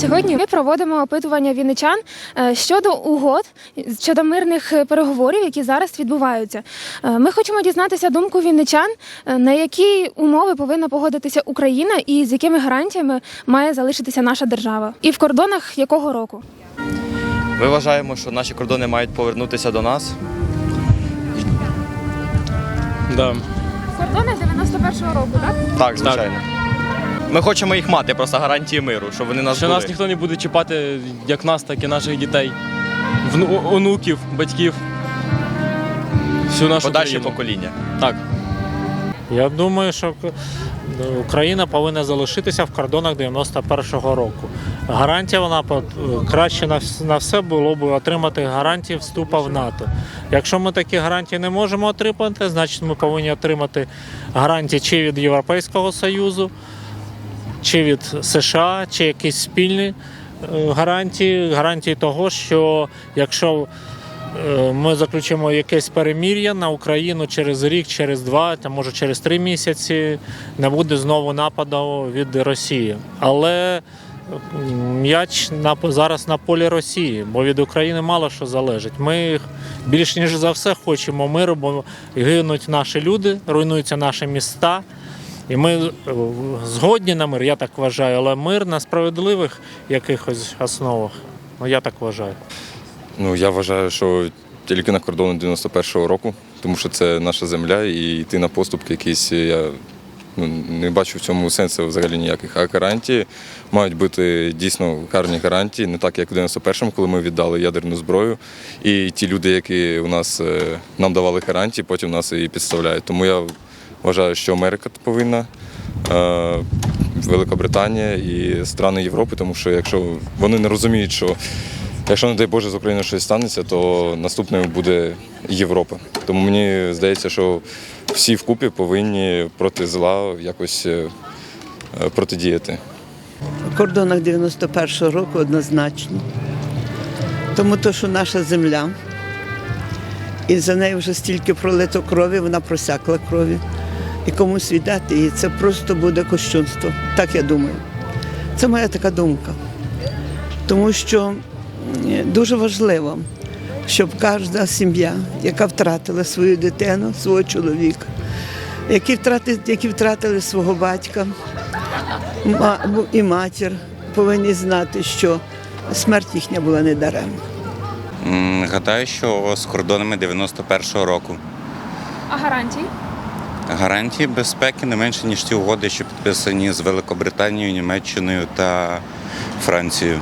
Сьогодні ми проводимо опитування вінничан е, щодо угод, щодо мирних е, переговорів, які зараз відбуваються. Е, Ми хочемо дізнатися думку вінничан, на які умови повинна погодитися Україна і з якими гарантіями має залишитися наша держава, і в кордонах якого року. Ми вважаємо, що наші кордони мають повернутися до нас. Да. Кордони 91-го року, так? Так, звичайно. Ми хочемо їх мати, просто гарантії миру, щоб вони нас Що були. нас ніхто не буде чіпати як нас, так і наших дітей, вну- онуків, батьків. Всю нашу подальші країну. покоління. Так. Я думаю, що Україна повинна залишитися в кордонах 91-го року. Гарантія вона краще на на все було б отримати гарантії вступу в НАТО. Якщо ми такі гарантії не можемо отримати, значить ми повинні отримати гарантії чи від Європейського Союзу, чи від США, чи якісь спільні е, гарантії, гарантії того, що якщо Е, Ми заключимо якесь перемір'я на Україну через рік, через два, та може через три місяці не буде знову нападу від Росії. Але м'яч на зараз на полі Росії, бо від України мало що залежить. Ми більш ніж за все хочемо миру, бо гинуть наші люди, руйнуються наші міста. І ми е, згодні на мир, я так вважаю, але мир на справедливих якихось основах. Ну я так вважаю. Ну, я вважаю, що тільки на кордони 91-го року, тому що це наша земля, і йти на поступки якісь я ну, не бачу в цьому сенсу взагалі ніяких. А гарантії мають бути дійсно гарні гарантії, не так як в 91-му, коли ми віддали ядерну зброю. І ті люди, які у нас е, нам давали гарантії, потім нас і підставляють. Тому я вважаю, що Америка повинна. е, Велика Британія і страни Європи, тому що якщо вони не розуміють, що Якщо, не дай Боже, з Україною щось станеться, то наступною буде Європа. Тому мені здається, що всі вкупі повинні проти зла якось е, е, протидіяти. В кордонах 91-го року однозначно. Тому то, що наша земля, і за нею вже стільки пролито крові, вона просякла крові. І комусь віддати її, це просто буде кощунство. Так я думаю. Це моя така думка. Тому що дуже важливо, щоб кожна сім'я, яка втратила свою дитину, свого чоловіка, які втратили, які втратили свого батька, і матір повинні знати, що смерть їхня була не даремна. Гадаю, що з кордонами 91-го року. А гарантії? Гарантії безпеки не менше, ніж ті угоди, що підписані з Великобританією, Німеччиною та Францією.